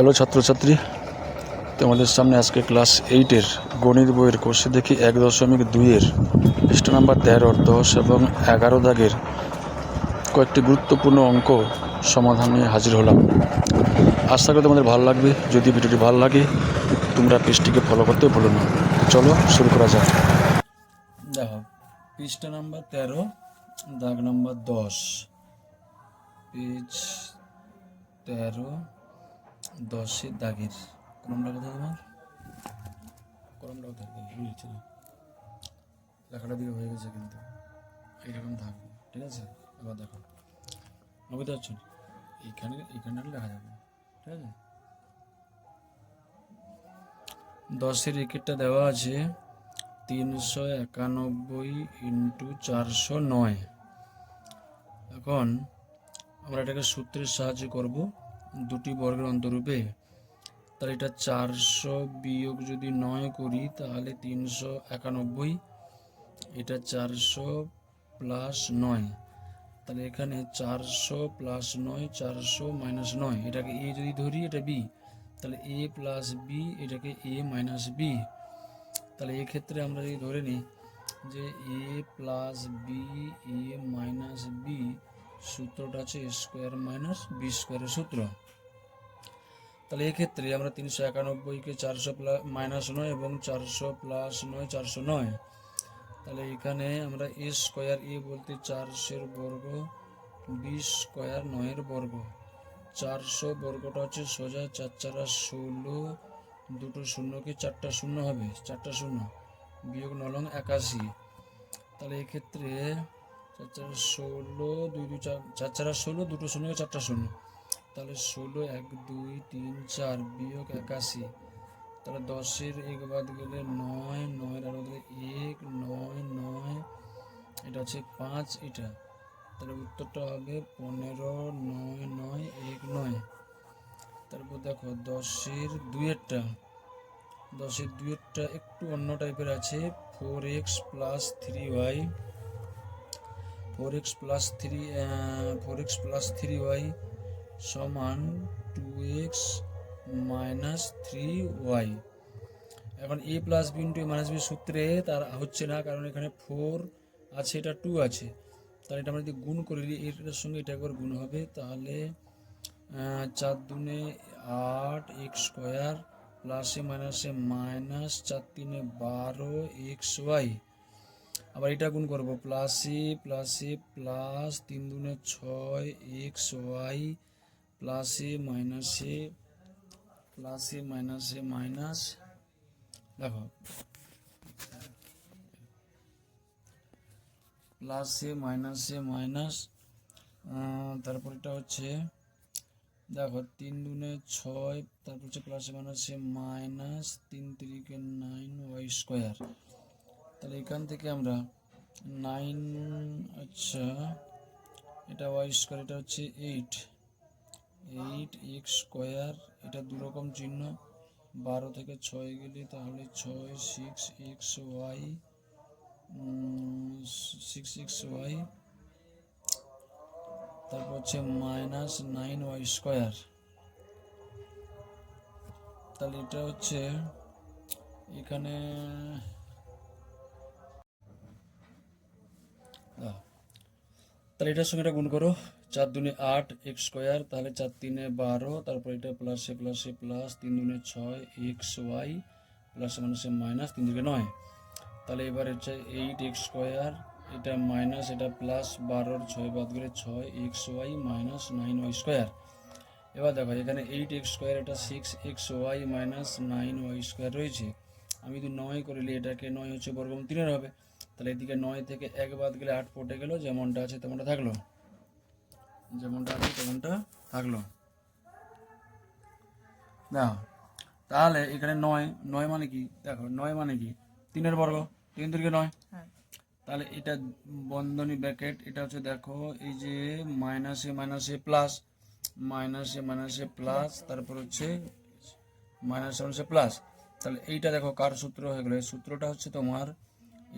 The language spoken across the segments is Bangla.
হ্যালো ছাত্রছাত্রী, তোমাদের সামনে আজকে ক্লাস এইটের গণিত বইয়ের কোর্সে দেখি এক দশমিক দুইয়ের পৃষ্ঠ নাম্বার তেরোর দশ এবং এগারো দাগের কয়েকটি গুরুত্বপূর্ণ অঙ্ক সমাধান নিয়ে হাজির হলাম। আশা করি তোমাদের ভালো লাগবে। যদি ভিডিওটি ভালো লাগে, তোমরা পেজটিকে ফলো করতে ভুলো না। চলো শুরু করা যাক। দেখো, পৃষ্ঠা নাম্বার তেরো, দাগ নাম্বার দশ। পেজ তেরো দশের দাগের কলমটা কোথায় তোমার? কলমটা কোথায়? বুঝেছি না লেখাটা দিকে হয়ে গেছে কিন্তু। এইরকম থাকবে ঠিক আছে? এবার দেখো। বুঝতে পারছ এইখানে এইখানে লেখা যাবে ঠিক আছে? দশের উইকেটটা দেওয়া আছে তিনশো একানব্বই ইন্টু চারশো নয়। এখন আমরা এটাকে সূত্রের সাহায্যে করব। দুটি বর্গের অন্তরূপে, তাহলে এটা চারশো বিয়োগ যদি নয় করি, তাহলে তিনশো একানব্বই, এটা চারশো প্লাস নয়, তাহলে এখানে চারশো প্লাস নয়, চারশো মাইনাস নয়, এটাকে এ যদি ধরি, এটা বি, তাহলে এ প্লাস বি, এটাকে এ মাইনাস বি, তাহলে এক্ষেত্রে আমরা যদি ধরে নিই যে A plus B, A minus B সূত্রটা আছে স্কোয়ার মাইনাস বি স্কোয়ারের সূত্র। তাহলে এক্ষেত্রে আমরা তিনশো একানব্বইকে চারশো প্লাস মাইনাস নয় এবং চারশো প্লাস নয়, চারশো নয়। তাহলে এখানে আমরা এ স্কোয়ার এ বলতে চারশোর বর্গ বি স্কোয়ার নয়ের বর্গ। চারশো বর্গটা হচ্ছে সোজা, চার চারা ষোলো, দুটো শূন্যকে চারটা শূন্য হবে, চারটা শূন্য, বিয়োগ নলং একাশি। তাহলে এক্ষেত্রে চার চার ষোলো, দুই দুই, চার চার চারা ষোলো, দুটো শূন্যকে চারটা শূন্য। তাহলে ষোলো, এক, দুই, তিন, চার বিয়োগ একাশি। তাহলে দশের এক বাদ গেলে নয়, নয়ের আরও গেলে এক, নয় নয়, এটা হচ্ছে পাঁচ, এটা। তাহলে উত্তরটা হবে পনেরো, নয় নয়, এক, নয়। তারপর দেখো দশের দুইয়েরটা। দশের দুইয়েরটা একটু অন্য টাইপের আছে four X plus three Y four X plus three four X plus three Y সমান two X minus three Y এখন A plus B into minus B সূত্রে তার হচ্ছে না, কারণ এখানে ফোর আছে, এটা টু আছে। তাহলে এটা আমরা যদি গুণ করে দিই এটার সঙ্গে এটা একবার গুণ হবে, তাহলে চার দুনে আট এক্স স্কোয়ার প্লাসে মাইনাসে মাইনাস চার তিনে বারো এক্স ওয়াই আবার এটা গুণ করব প্লাস প্লাসে প্লাস তিন দুনে ছয় এক্স ওয়াই প্লাসে মাইনাসে প্লাসে মাইনাসে মাইনাস দেখো প্লাসে মাইনাসে মাইনাস তারপর এটা হচ্ছে, দেখো, তিন দুনে ছয়, তারপর হচ্ছে প্লাসে মাইনাসে মাইনাস তিন তিরিকে নাইন ওয়াই স্কোয়ার তাহলে এখান থেকে আমরা নাইন আচ্ছা এটা ওয়াই স্কোয়ার এটা হচ্ছে এইট এইট এক্স স্কোয়ার এটা দু রকম চিহ্ন। বারো থেকে ছয় গেলে তাহলে ছয় six X Y six X Y তারপর হচ্ছে মাইনাস নাইন ওয়াই স্কোয়ার তাহলে এটা হচ্ছে এখানে তাহলে এটার সঙ্গে গুণ করো, চার দুনে আট এক্স স্কোয়ার তাহলে চার তিনে বারো, তারপর এটা প্লাসে প্লাসে প্লাস তিন দুনে ছয় এক্স ওয়াই প্লাস মাইনাসে মাইনাস তিন দিকে নয়। তাহলে এবার হচ্ছে এইট এক্স স্কোয়ার এটা মাইনাস এটা প্লাস বারোর ছয় বাদ করে ছয় X Y minus nine Y square এবার দেখো, এখানে এইট এক্স স্কোয়ার এটা six X Y minus nine Y square রয়েছে। আমি যদি নয় করলে এটাকে নয় হচ্ছে বর্গম তিনের হবে। তাহলে এদিকে নয় থেকে এক বাদ গেলে আট পটে গেল যেমনটা আছে তেমনটা থাকল। যেমনটা আছে তেমনটা থাকল। দেখো তাহলে এখানে নয় নয় মানে কি? দেখো নয় মানে কি? তিনের বর্গ তিন তিনকে নয়। তাহলে এটা বন্ধনী ব্র্যাকেট এটা হচ্ছে দেখো এই যে মাইনাসে মাইনাসে প্লাস মাইনাসে মাইনাসে প্লাস তারপর হচ্ছে মাইনাসে মাইনাসে প্লাস তাহলে এইটা দেখো কার সূত্র হয়ে গেলো? সূত্রটা হচ্ছে তোমার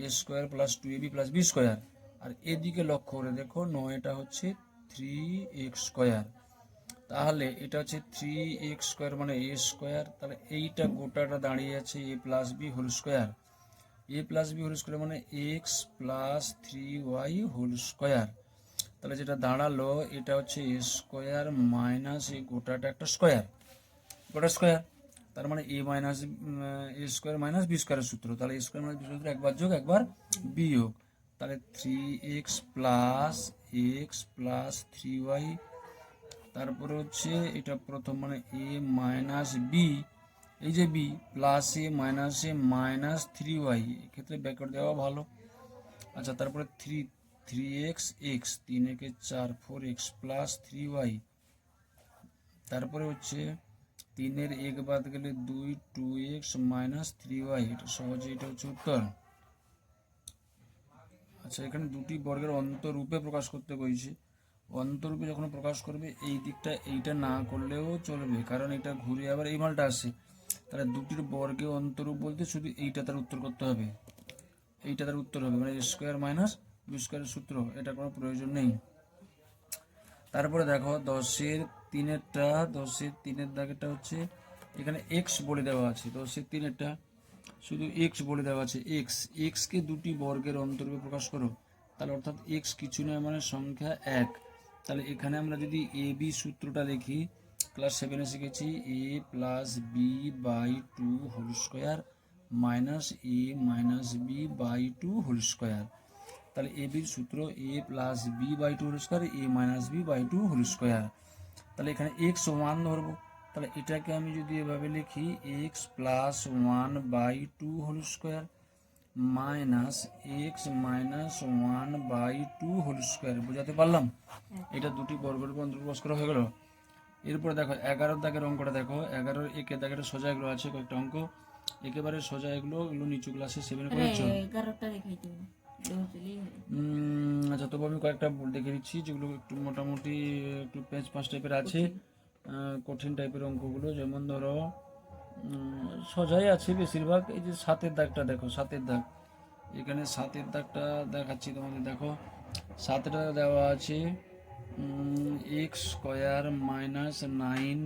A square plus two A B plus B square আর এদিকে লক্ষ্য করে দেখো, নয়টা হচ্ছে থ্রি এক্স স্কোয়ার তাহলে এটা হচ্ছে থ্রি এক্স স্কোয়ার মানে এ স্কোয়ার তাহলে এইটা গোটাটা দাঁড়িয়ে আছে A plus B whole square A plus B whole square মানে X plus three Y whole square তাহলে যেটা দাঁড়াল, এটা হচ্ছে এ স্কোয়ার মাইনাস এই গোটাটা একটা স্কোয়ার গোটা স্কোয়ার তার মানে A minus A square minus B স্কোয়ারের সূত্র। তাহলে এ স্কোয়ার মাইনাস বি সূত্র একবার যোগ, একবার বিয়োগ। তাহলে three X plus X plus three Y তারপরে হচ্ছে এটা প্রথম মানে এ মাইনাস বি এই যে B plus A minus A minus three Y এক্ষেত্রে ব্যাকওয়ার্ড দেওয়া ভালো। আচ্ছা তারপরে থ্রি থ্রি এক্স এক্স তিন একে চার four X plus three Y তারপরে হচ্ছে তিনের এক বাদ গেলে দুই, two X minus three Y, এটা সহজে এটা হচ্ছে উত্তর। আচ্ছা এখানে দুটি বর্গের অন্তরূপে প্রকাশ করতে বলছে। অন্তরূপে যখন প্রকাশ করবে, এই দিকটা এইটা না করলেও চলবে, কারণ এটা ঘুরে আবার এই মালটা আসে তাহলে দুটির বর্গে অন্তরূপ বলতে শুধু এইটা তার উত্তর করতে হবে। এইটা তার উত্তর হবে মানে স্কোয়ার মাইনাস বি স্কোয়ারের সূত্র এটা কোনো প্রয়োজন নেই। তারপরে দেখো, দশের তিনেরটা দশের তিনের দাগেরটা হচ্ছে এখানে এক্স বলে দেওয়া আছে দশের তিনেরটা, শুধু এক্স বলে দেওয়া আছে এক্স এক্সকে দুটি বর্গের অন্তর্ভুক্ত প্রকাশ করো, তাহলে অর্থাৎ এক্স কিছু নয় মানে সংখ্যা এক, তাহলে এখানে আমরা যদি এ বি সূত্রটা লিখি ক্লাস সেভেনে শিখেছি A plus B by two whole square minus A minus B by two whole square তাহলে এ বির সূত্র A plus B by two whole square A minus B by two whole square তাহলে এখানে এক্স ওয়ান ধরবো। তাহলে এটাকে আমি যদি এভাবে লিখি X plus one by two whole square minus X minus one by two whole square বোঝাতে পারলাম? এটা দুটি বর্গের অন্তর্বাস করা হয়ে গেল। এরপরে দেখো এগারোর দাগের অঙ্কটা দেখো। এগারোর একে দাগের সোজা এগুলো আছে কয়েকটা অঙ্ক। একেবারে সোজা এগুলো এগুলো নিচু ক্লাসে সেভেন করেছ। এগারোটা দেখাই আচ্ছা তবু আমি কয়েকটা দেখে দিচ্ছি যেগুলো একটু মোটামুটি একটু পেঁচ পাঁচ টাইপের আছে। কঠিন। টাইপের অঙ্কগুলো যেমন ধরো সোজাই আছে বেশিরভাগ। এই যে সাতের দাগটা দেখো সাতের দাগ। এখানে সাতের দাগটা দেখাচ্ছি তোমাদের দেখো। সাতটা দেওয়া আছে এক্স স্কোয়ার মাইনাস নাইন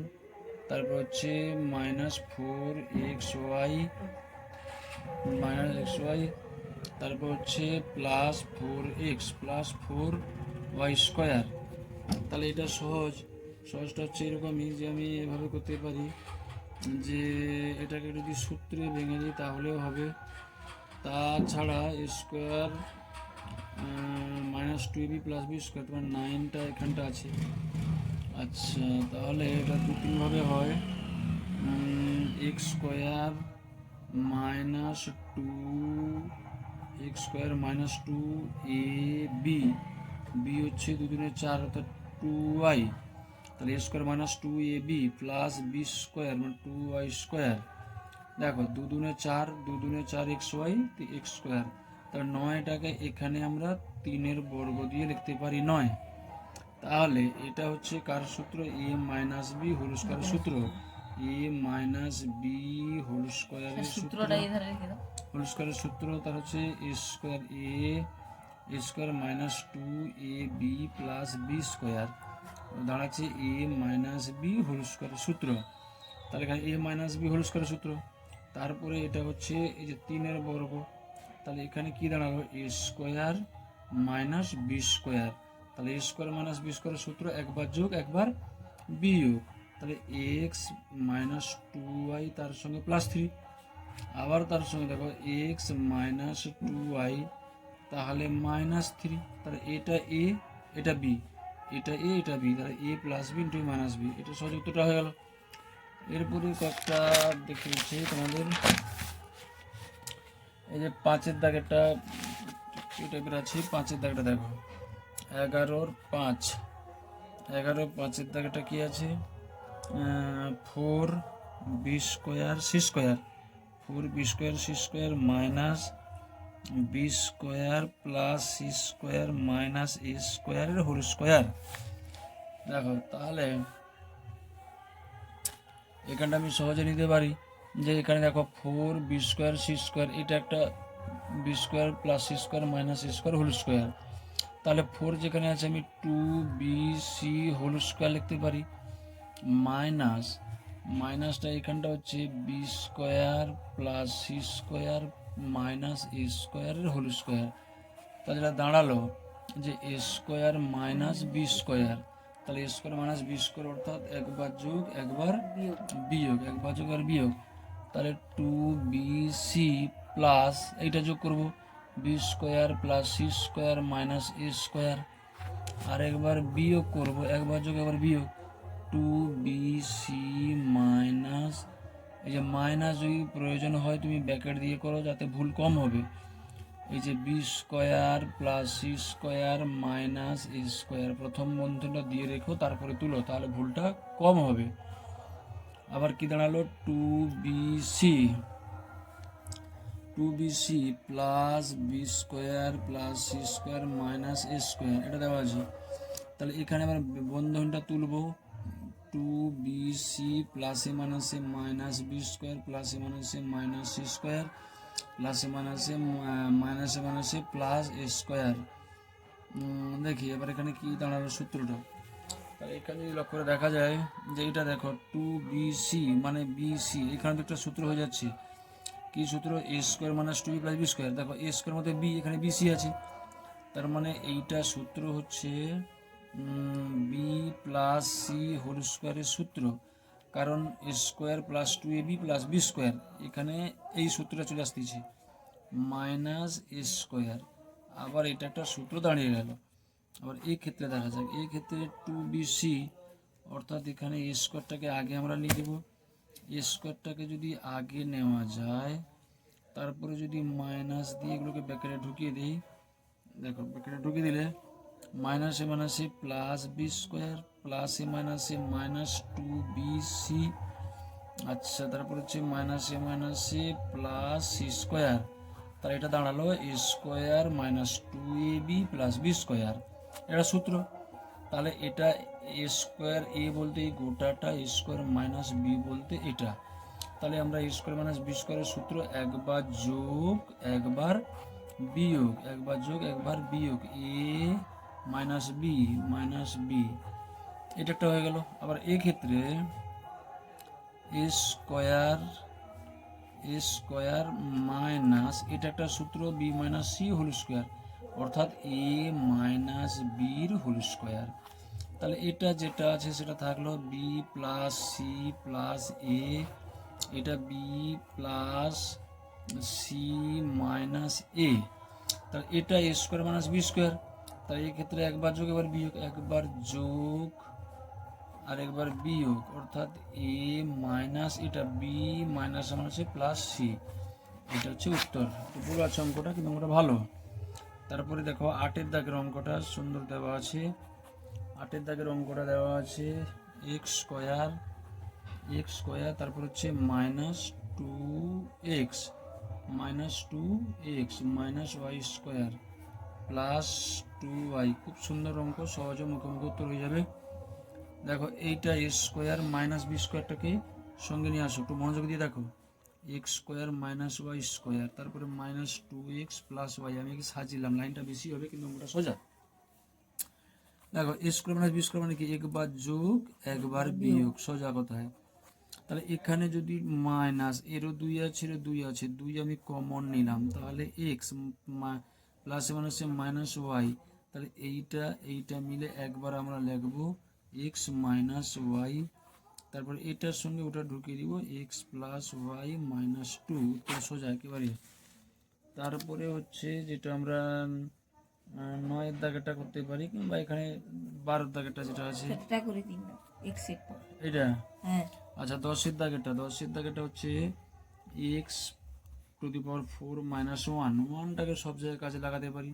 তারপর হচ্ছে minus four X Y minus X Y তারপর হচ্ছে plus four X plus four Y square তাহলে এটা সহজ। সহজটা হচ্ছে এরকমই যে আমি এভাবে করতে পারি যে এটাকে যদি সূত্রে ভেঙে দিই তাহলেও হবে। তাছাড়া square minus two B plus B square তোমার নাইনটা এখানটা আছে। আচ্ছা তাহলে এটা দু তিনভাবে হয়। X square minus two X square minus two A B B হচ্ছে দুদিনের চার অর্থাৎ টু ওয়াই। তাহলে A square minus two A B plus B square মানে টু ওয়াই স্কোয়ার। দেখো দুদুনে চার দুদুনে চার এক্স ওয়াই এক্স স্কোয়ার। তাহলে নয়টাকে এখানে আমরা তিনের বর্গ দিয়ে লিখতে পারি নয়। তাহলে এটা হচ্ছে কার সূত্র? এ মাইনাস বি হোল সূত্র। এ মাইনাস বি হোল স্কোয়ারের সূত্র। সূত্রটা এই ধারে রেখে দাও। হোল স্কোয়ারের সূত্র তার হচ্ছে A square A A square minus two A B plus B square. দাঁড়াচ্ছে এ মাইনাস বি হোল স্কোয়ারের সূত্র। তাহলে এখানে এ মাইনাস বি হোল স্কোয়ারের সূত্র। তারপরে এটা হচ্ছে এই যে তিনের বর্গ। তাহলে এখানে কি দাঁড়াল? A square minus B square. তাহলে এ স্কোয়ার মাইনাস বি স্কোয়ারের সূত্র একবার যোগ একবার বিয়োগ। তাহলে এক্স মাইনাস টু ওয়াই তার সঙ্গে প্লাস থ্রি আবার তার সঙ্গে দেখো এক্স মাইনাস টু ওয়াই তাহলে মাইনাস থ্রি তাহলে এটা এ এটা বি এটা এ এটা বি তাহলে A plus B into minus B এটা উত্তরটা হয়ে গেল। এরপরে কয়েকটা দেখে দিচ্ছি তোমাদের। এই যে পাঁচের দাগেরটা, এই টাইপের আছে, পাঁচের দাগটা দেখো। এগারোর পাঁচ। এগারো পাঁচের দাগেটা কি আছে? Four B square C square four B square C square minus B square plus C square minus A স্কোয়ারের হোল স্কোয়ার দেখো, তাহলে এখানটা আমি সহজে নিতে পারি যে এখানে দেখো four B square C square এটা একটা B square plus C square minus C square whole square তাহলে ফোর যেখানে আছে আমি two B C whole square লিখতে পারি। মাইনাস মাইনাসটা এখানটা হচ্ছে B square plus C square minus A স্কোয়ারের হোল স্কোয়ার তাহলে এটা দাঁড়াল যে A square minus B square তাহলে A square minus B square অর্থাৎ একবার যোগ, একবার বিয়োগ, একবার যোগ আর বিয়োগ। তাহলে টু বি সি প্লাস এইটা যোগ করব B square plus C square minus A square আর একবার বিয়োগ করব, একবার যোগ, একবার বিয়োগ। টু বি সি মাইনাস এই যে মাইনাস যদি প্রয়োজন হয় তুমি ব্যাকেট দিয়ে করো, যাতে ভুল কম হবে। এই যে B square plus C square minus A square প্রথম বন্ধনটা দিয়ে রেখো, তারপরে তুলো, তাহলে ভুলটা কম হবে। আবার কি দাঁড়াল? Two B C two B C plus B square plus C square minus A square এটা দেওয়া আছে। তাহলে এখানে আবার বন্ধনটা তুলবো। টু বি সি প্লাসে মাইনাসে মাইনাস বি স্কোয়ার প্লাসে মাইনাসে মাইনাস সি স্কোয়ার প্লাসে মাইনাসে মাইনাসে মাইনাসে প্লাস এ স্কোয়ার দেখি, এবার এখানে কি দাঁড়াল সূত্রটা? তাহলে এখানে যদি লক্ষ্য করে দেখা যায় যে এটা দেখো টু বি সি মানে বি সি এখানে তো একটা সূত্র হয়ে যাচ্ছে। কি সূত্র? A square minus two B plus B square দেখো এ স্কোয়ার মধ্যে বি এখানে বি সি আছে। তার মানে এইটা সূত্র হচ্ছে বি প্লাস সি হোল স্কোয়ারের সূত্র, কারণ A square plus two A B plus B square এখানে এই সূত্রটা চলে আসতেছে মাইনাস এ স্কোয়ার আবার এটা একটা সূত্র দাঁড়িয়ে গেল। আবার এই ক্ষেত্রে দেখা যাক, এই ক্ষেত্রে টু বি সি অর্থাৎ এখানে এ স্কোয়ারটাকে আগে আমরা লিখে দেবো। এ স্কোয়ারটাকে যদি আগে নেওয়া যায়, তারপরে যদি মাইনাস দিয়ে এগুলোকে ব্যাকেটে ঢুকিয়ে দিই, দেখো, ব্যাকেটে ঢুকিয়ে দিলে মাইনাসে মাইনাসে প্লাস বি স্কোয়ার প্লাসে মাইনাসে minus A minus two B C আচ্ছা তারপর হচ্ছে মাইনাসে মাইনাসে প্লাস সি স্কোয়ার তাহলে এটা দাঁড়াল A square minus two A B plus B square এটা সূত্র। তাহলে এটা এ স্কোয়ার এ বলতে এই গোটাটা এ স্কোয়ার মাইনাস বি বলতে এটা। তাহলে আমরা এ স্কোয়ার মাইনাস বি স্কোয়ারের সূত্র একবার যোগ, একবার বিয়োগ, একবার যোগ, একবার বিয়োগ। A minus B minus B. এটা একটা হয়ে গেল। আবার এক্ষেত্রে A square A square minus, এটা একটা সূত্র, B minus C whole square. অর্থাৎ এ মাইনাস বির হোল স্কোয়ার। তাহলে এটা যেটা আছে সেটা থাকল B plus C plus A. এটা B plus C minus A. তাহলে এটা A square minus B square. তাই এক্ষেত্রে একবার যোগ, এবার বিয়োগ, একবার যোগ আর একবার বিয়োগ। অর্থাৎ এ মাইনাস এটা B minus minus plus C. এটা হচ্ছে উত্তর। তো পুরো আছে অঙ্কটা কিন্তু অঙ্কটা ভালো। তারপরে দেখো আটের দাগের অঙ্কটা সুন্দর দেওয়া আছে। আটের দাগের অঙ্কটা দেওয়া আছে এক্স স্কোয়ার এক্স স্কোয়ার, তারপর হচ্ছে minus two X, minus two X, minus Y square, plus two Y খুব সুন্দর অঙ্ক, সহজে মুখোমুখি উত্তর হয়ে যাবে। দেখো, এইটা এক্স স্কোয়ার মাইনাস বি স্কোয়ারটাকে সঙ্গে নিয়ে আসো, একটু মনোযোগ দিয়ে দেখো। X square minus Y square, তারপরে minus two X plus Y, আমি সাজিলাম, লাইনটা বেশি হবে কিন্তু আমরা সোজা। দেখো, A square minus B square মানে কি? একবার যোগ, একবার বিয়োগ, সোজা কথায়। তাহলে এখানে যদি মাইনাস, এরও দুই আছে, এরও দুই আছে, দুই আমি কমন নিলাম, তাহলে এক্স প্লাসে মাইনাসে মাইনাস ওয়াই তাহলে এইটা এইটা মিলে একবার আমরা লিখব এক্স মাইনাস ওয়াই তারপর এটার সঙ্গে ওটা ঢুকিয়ে দিব X plus Y minus two তো সোজা একেবারে। তারপরে হচ্ছে যেটা আমরা নয়ের দাগেটা করতে পারি কিংবা এখানে বারোর দাগেটা যেটা আছে। এটা হ্যাঁ। আচ্ছা দশের দাগেরটা দশের দাগেরটা হচ্ছে X to the power four minus one ওয়ানটাকে সব জায়গায় কাজে লাগাতে পারি।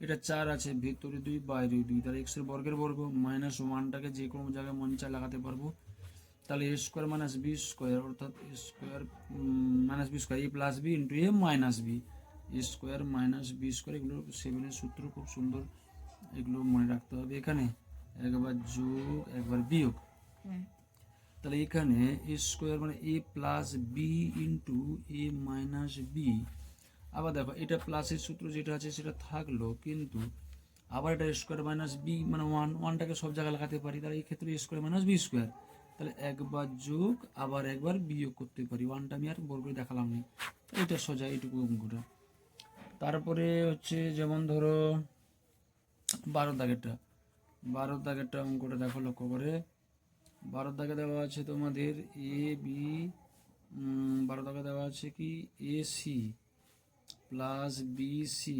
এটা চার আছে ভেতরে দুই বাইরে দুই। তাহলে এক্সের বর্গের বর্গ মাইনাস ওয়ানটাকে যে কোনো জায়গায় মন চা লাগাতে পারব। তাহলে A square minus B square অর্থাৎ A square minus B square A plus B into A minus B A square minus B square এগুলো সেভেনের সূত্র খুব সুন্দর এগুলো মনে রাখতে হবে এখানে। একবার যোগ একবার বিয়োগ। হুম তাহলে এখানে এ স্কোয়ার মানে A plus B into A minus B আবার দেখো, এটা প্লাসের সূত্র যেটা আছে সেটা থাকল কিন্তু আবার এটা স্কোয়ার মাইনাস বি মানে ওয়ান ওয়ানটাকে সব জায়গায় লাগাতে পারি, তাহলে এই ক্ষেত্রে স্কোয়ার মাইনাস বি স্কোয়ার তাহলে একবার যোগ, আবার একবার বিয়োগ করতে পারি ওয়ানটা আমি আর বল করে দেখালাম না। এটা সোজা, এইটুকু অঙ্কটা। তারপরে হচ্ছে যেমন ধরো, বারো দাগেরটা। বারো দাগেরটা অঙ্কটা দেখো লক্ষ্য করে। বারো দাগে দেওয়া আছে তোমাদের এ বি বারো দাগে দেওয়া আছে কি? A C plus B C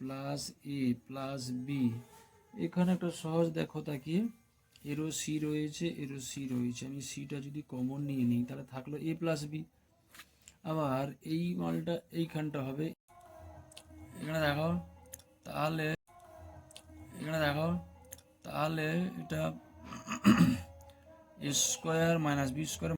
plus A plus B এখানে একটা সহজ দেখো তাকিয়ে এরও সি রয়েছে এরও সি রয়েছে। আমি সিটা যদি কমন নিয়ে নিই, তাহলে থাকল এ প্লাস বি আবার এই মালটা এইখানটা হবে। এখানে দেখো, তাহলে, এখানে দেখো, তাহলে এটা A square minus B square